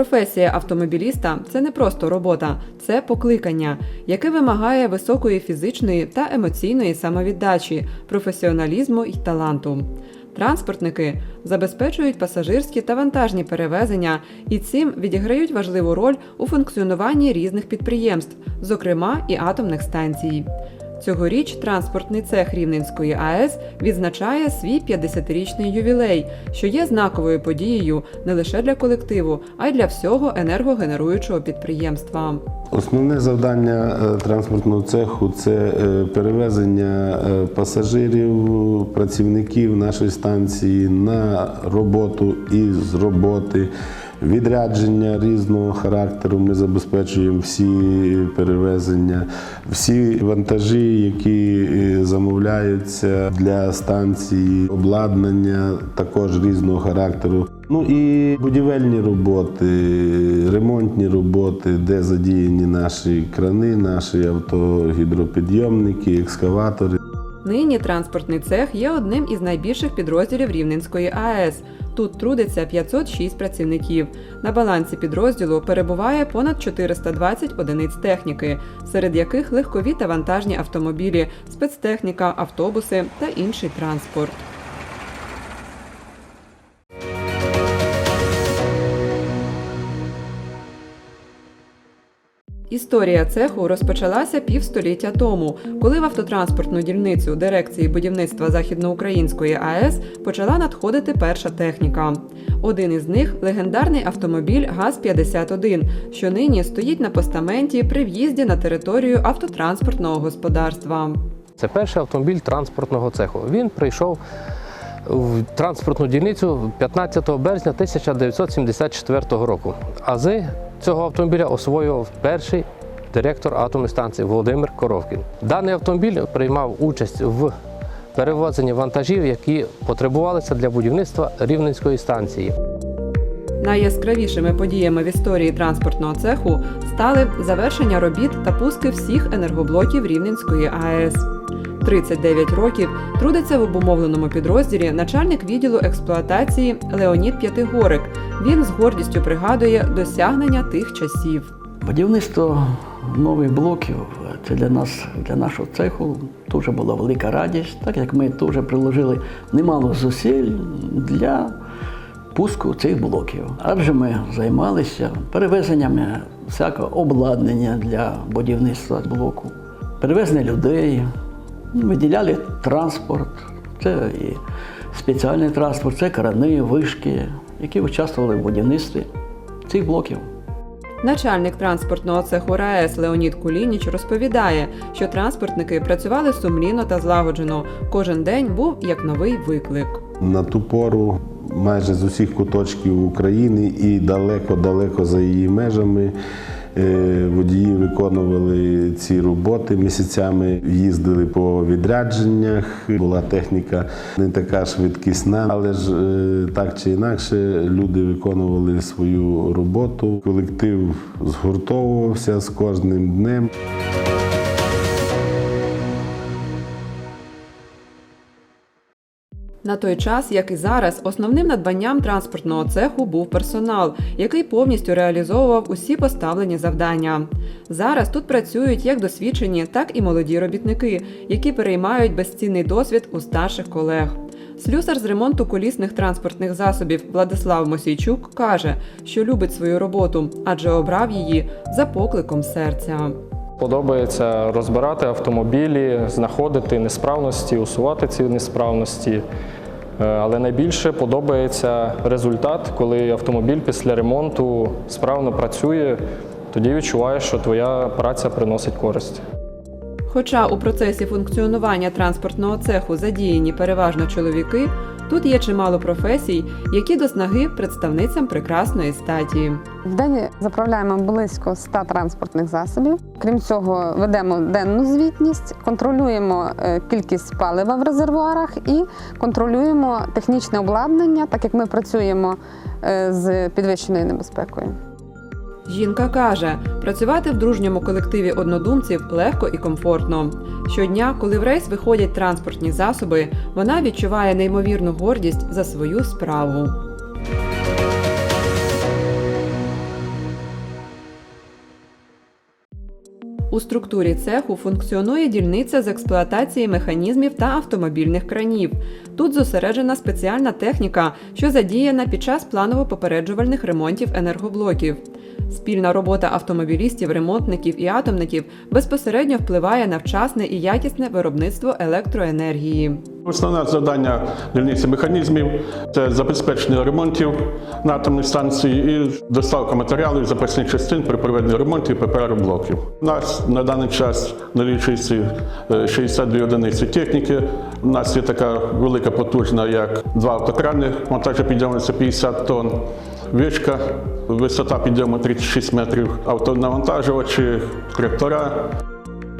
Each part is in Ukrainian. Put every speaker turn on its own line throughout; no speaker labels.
Професія автомобіліста це не просто робота, це покликання, яке вимагає високої фізичної та емоційної самовіддачі, професіоналізму і таланту. Транспортники забезпечують пасажирські та вантажні перевезення і цим відіграють важливу роль у функціонуванні різних підприємств, зокрема і атомних станцій. Цьогоріч транспортний цех Рівненської АЕС відзначає свій 50-річний ювілей, що є знаковою подією не лише для колективу, а й для всього енергогенеруючого підприємства.
Основне завдання е, транспортного цеху це е, перевезення е, пасажирів, працівників нашої станції на роботу і з роботи. Відрядження різного характеру ми забезпечуємо всі перевезення, всі вантажі, які е, замовляються для станції, обладнання також різного характеру. Ну і будівельні роботи, ремонтні роботи, де задіяні наші крани, наші автогідропідйомники, екскаватори.
Нині транспортний цех є одним із найбільших підрозділів Рівненської АЕС. Тут трудиться 506 працівників. На балансі підрозділу перебуває понад 420 одиниць техніки, серед яких легкові та вантажні автомобілі, спецтехніка, автобуси та інший транспорт. Історія цеху розпочалася півстоліття тому, коли в автотранспортну дільницю дирекції будівництва Західноукраїнської АЕС почала надходити перша техніка. Один із них легендарний автомобіль ГАЗ-51, що нині стоїть на постаменті при в'їзді на територію автотранспортного господарства.
Це перший автомобіль транспортного цеху. Він прийшов в транспортну дільницю 15 березня 1974 року. Ази цього автомобіля освоював перший директор атомної станції Володимир Коровкін. Даний автомобіль приймав участь в перевозенні вантажів, які потребувалися для будівництва Рівненської станції.
Найяскравішими подіями в історії транспортного цеху стали завершення робіт та пуски всіх енергоблоків Рівненської АЕС. 39 років трудиться в обумовленому підрозділі начальник відділу експлуатації Леонід П'ятигорик. Він з гордістю пригадує досягнення тих часів.
Будівництво нових блоків це для нас, для нашого цеху, дуже була велика радість, так як ми теж приложили немало зусиль для пуску цих блоків. Адже ми займалися перевезеннями всякого обладнання для будівництва блоку, перевезення людей, виділяли транспорт, це і спеціальний транспорт, це крани, вишки, які участвували в будівництві цих блоків.
Начальник транспортного цеху РаЕС Леонід Кулініч розповідає, що транспортники працювали сумлінно та злагоджено. Кожен день був як новий виклик.
На ту пору майже з усіх куточків України і далеко-далеко за її межами водії виконували ці роботи місяцями, їздили по відрядженнях. Була техніка не така швидкісна, але ж е, так чи інакше люди виконували свою роботу. Колектив згуртовувався з кожним днем.
На той час, як і зараз, основним надбанням транспортного цеху був персонал, який повністю реалізовував усі поставлені завдання. Зараз тут працюють як досвідчені, так і молоді робітники, які переймають безцінний досвід у старших колег. Слюсар з ремонту колісних транспортних засобів Владислав Мосійчук каже, що любить свою роботу, адже обрав її за покликом серця.
Подобається розбирати автомобілі, знаходити несправності, усувати ці несправності. Е, Але найбільше подобається результат, коли автомобіль після ремонту справно працює, тоді відчуваєш, що твоя праця приносить користь.
Хоча у процесі функціонування транспортного цеху задіяні переважно чоловіки, тут є чимало професій, які до снаги представницям прекрасної статі.
В день заправляємо близько 100 транспортних засобів. Крім цього, ведемо денну звітність, контролюємо е, кількість палива в резервуарах і контролюємо технічне обладнання, так як ми працюємо е, з підвищеною небезпекою.
Жінка каже, працювати в дружньому колективі однодумців легко і комфортно. Щодня, коли в рейс виходять транспортні засоби, вона відчуває неймовірну гордість за свою справу. У структурі цеху функціонує дільниця з експлуатації механізмів та автомобільних кранів. Тут зосереджена спеціальна техніка, що задіяна під час планово попереджувальних ремонтів енергоблоків. Спільна робота автомобілістів, ремонтників і атомників безпосередньо впливає на вчасне і якісне виробництво електроенергії.
Основне завдання дільниці механізмів це забезпечення ремонтів на атомній станції і доставка матеріалів запасних частин при проведенні ремонтів ППР блоків. У нас на даний час налічується е, 62 одиниці техніки. У нас є така велика потужна, як два автокрани, монтажопідйомниця 50 тонн, вишка, висота підйому 36 метрів, автонавантажувачі, трактора,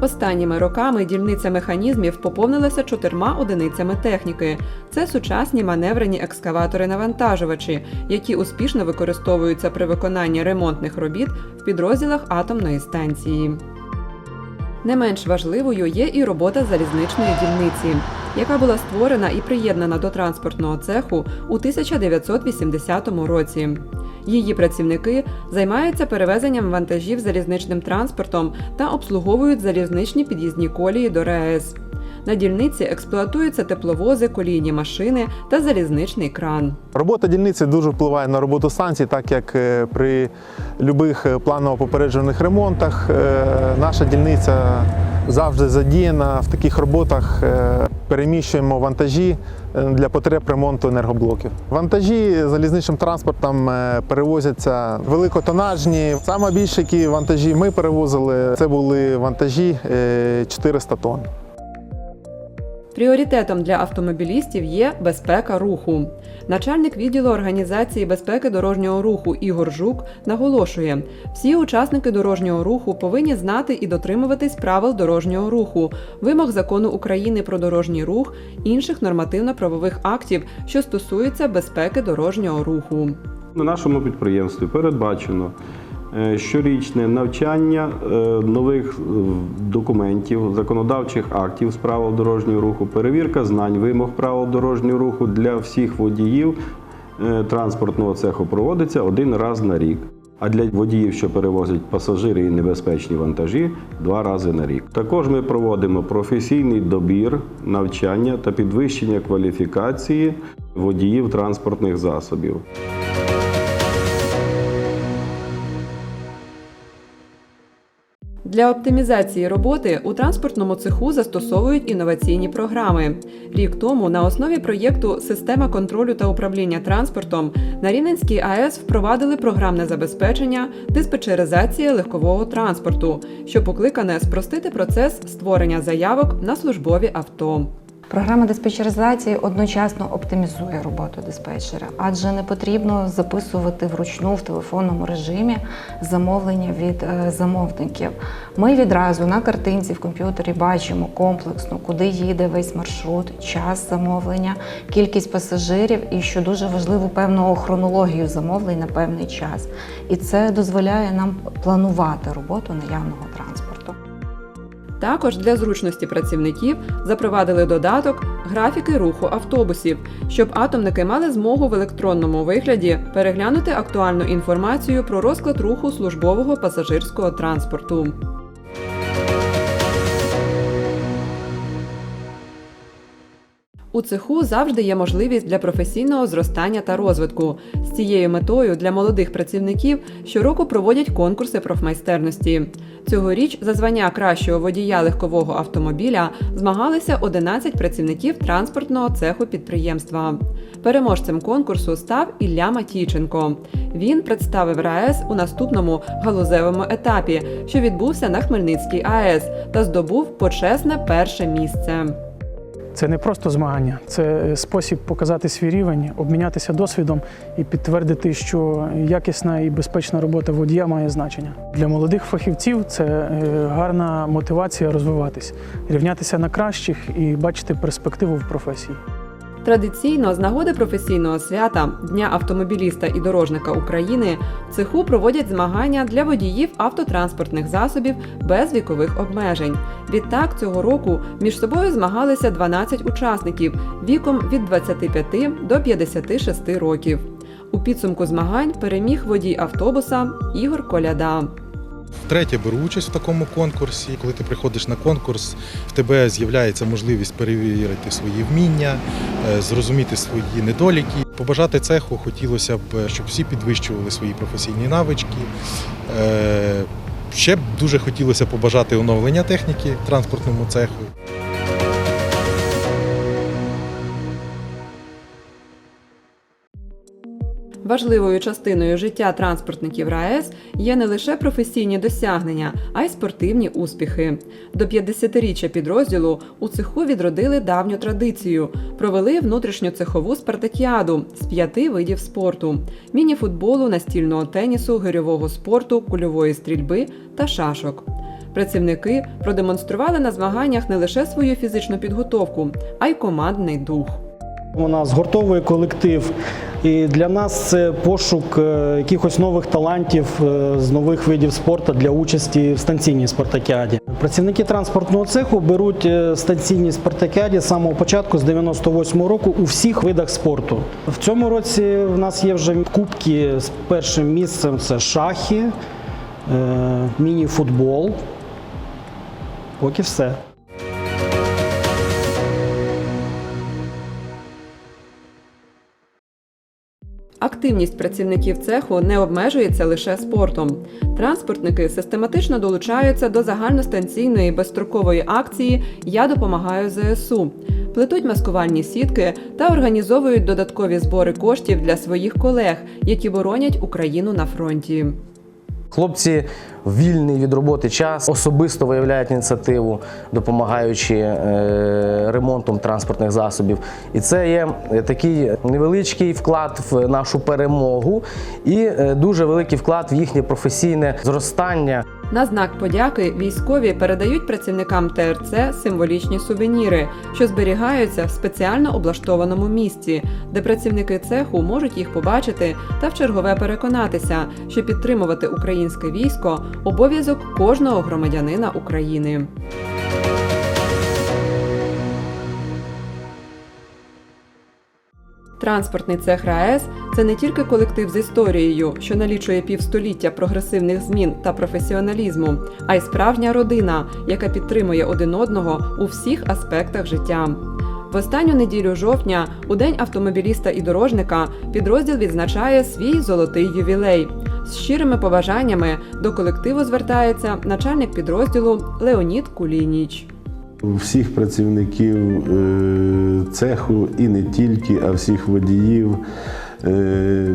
Останніми роками дільниця механізмів поповнилася чотирма одиницями техніки. Це сучасні маневрені екскаватори-навантажувачі, які успішно використовуються при виконанні ремонтних робіт в підрозділах атомної станції. Не менш важливою є і робота залізничної дільниці, яка була створена і приєднана до транспортного цеху у 1980 році. Її працівники займаються перевезенням вантажів залізничним транспортом та обслуговують залізничні під'їзні колії до РАЕС. На дільниці експлуатуються тепловози, колійні машини та залізничний кран.
Робота дільниці дуже впливає на роботу станції, так як е, при будь-яких планово-попереджених ремонтах е, наша дільниця завжди задіяна в таких роботах. е, Переміщуємо вантажі е, для потреб ремонту енергоблоків. Вантажі залізничним транспортом е, перевозяться великотонажні. Саме більше, які вантажі ми перевозили, це були вантажі е, 400 тонн.
Пріоритетом для автомобілістів є безпека руху. Начальник відділу організації безпеки дорожнього руху Ігор Жук наголошує: всі учасники дорожнього руху повинні знати і дотримуватись правил дорожнього руху, вимог закону України про дорожній рух, інших нормативно-правових актів, що стосуються безпеки дорожнього руху.
На нашому підприємстві передбачено щорічне навчання е, нових е, документів, законодавчих актів з правил дорожнього руху, перевірка знань вимог правил дорожнього руху для всіх водіїв е, транспортного цеху проводиться один раз на рік. А для водіїв, що перевозять пасажири і небезпечні вантажі, два рази на рік. Також ми проводимо професійний добір, навчання та підвищення кваліфікації водіїв транспортних засобів.
Для оптимізації роботи у транспортному цеху застосовують інноваційні програми. Рік тому на основі проєкту Система контролю та управління транспортом на Рівненській АЕС впровадили програмне забезпечення диспетчеризації легкового транспорту, що покликане спростити процес створення заявок на службові авто.
Програма диспетчеризації одночасно оптимізує роботу диспетчера, адже не потрібно записувати вручну в телефонному режимі замовлення від е, замовників. Ми відразу на картинці в комп'ютері бачимо комплексно, куди їде весь маршрут, час замовлення, кількість пасажирів і, що дуже важливо, певну хронологію замовлень на певний час. І це дозволяє нам планувати роботу наявного транспорту.
Також для зручності працівників запровадили додаток графіки руху автобусів, щоб атомники мали змогу в електронному вигляді переглянути актуальну інформацію про розклад руху службового пасажирського транспорту. У цеху завжди є можливість для професійного зростання та розвитку. З цією метою для молодих працівників щороку проводять конкурси профмайстерності. Цьогоріч за звання кращого водія легкового автомобіля змагалися 11 працівників транспортного цеху підприємства. Переможцем конкурсу став Ілля Матійченко. Він представив РаЕС у наступному галузевому етапі, що відбувся на Хмельницькій АЕС, та здобув почесне перше місце.
Це не просто змагання, це спосіб показати свій рівень, обмінятися досвідом і підтвердити, що якісна і безпечна робота водія має значення. Для молодих фахівців це е, гарна мотивація розвиватись, рівнятися на кращих і бачити перспективу в професії.
Традиційно з нагоди професійного свята Дня автомобіліста і дорожника України в цеху проводять змагання для водіїв автотранспортних засобів без вікових обмежень. Відтак цього року між собою змагалися 12 учасників віком від 25 до 56 років. У підсумку змагань переміг водій автобуса Ігор Коляда.
Втретє беру участь в такому конкурсі. Коли ти приходиш на конкурс, в тебе з'являється можливість перевірити свої вміння, е, зрозуміти свої недоліки. Побажати цеху хотілося б, щоб всі підвищували свої професійні навички. Е, Ще б дуже хотілося побажати оновлення техніки транспортному цеху.
Важливою частиною життя транспортників РаЕС є не лише професійні досягнення, а й спортивні успіхи. До 50-річчя підрозділу у цеху відродили давню традицію. Провели внутрішньоцехову спартакіаду з п'яти видів спорту: міні-футболу, настільного тенісу, гирьового спорту, кульової стрільби та шашок. Працівники продемонстрували на змаганнях не лише свою фізичну підготовку, а й командний дух.
Вона згуртовує колектив. І для нас це пошук е, якихось нових талантів е, з нових видів спорту для участі в станційній спартакіаді. Працівники транспортного цеху беруть е, станційні спартакіаді з самого початку, з 98-го року, у всіх видах спорту. В цьому році в нас є вже кубки з першим місцем це шахи, міні-футбол. Поки все.
Активність працівників цеху не обмежується лише спортом. Транспортники систематично долучаються до загальностанційної безстрокової акції Я допомагаю ЗСУ, плетуть маскувальні сітки та організовують додаткові збори коштів для своїх колег, які боронять Україну на фронті.
Хлопці вільний від роботи час особисто виявляють ініціативу, допомагаючи е, ремонтом транспортних засобів. І це є е, такий невеличкий вклад в нашу перемогу і е, дуже великий вклад в їхнє професійне зростання.
На знак подяки військові передають працівникам ТРЦ символічні сувеніри, що зберігаються в спеціально облаштованому місці, де працівники цеху можуть їх побачити та в чергове переконатися, що підтримувати українське військо обов'язок кожного громадянина України. Транспортний цех РаЕС це не тільки колектив з історією, що налічує півстоліття прогресивних змін та професіоналізму, а й справжня родина, яка підтримує один одного у всіх аспектах життя. В останню неділю жовтня, у день автомобіліста і дорожника, підрозділ відзначає свій золотий ювілей. З щирими побажаннями до колективу звертається начальник підрозділу Леонід Кулініч.
Всіх працівників е, цеху і не тільки, а всіх водіїв. Е,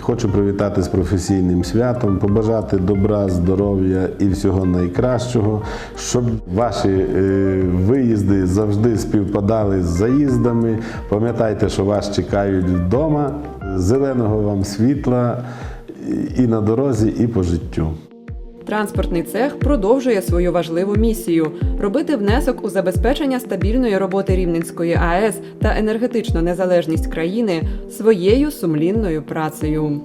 Хочу привітати з професійним святом, побажати добра, здоров'я і всього найкращого, щоб ваші е, виїзди завжди співпадали з заїздами. Пам'ятайте, що вас чекають вдома, зеленого вам світла і на дорозі, і по життю.
Транспортний цех продовжує свою важливу місію робити внесок у забезпечення стабільної роботи Рівненської АЕС та енергетичну незалежність країни своєю сумлінною працею.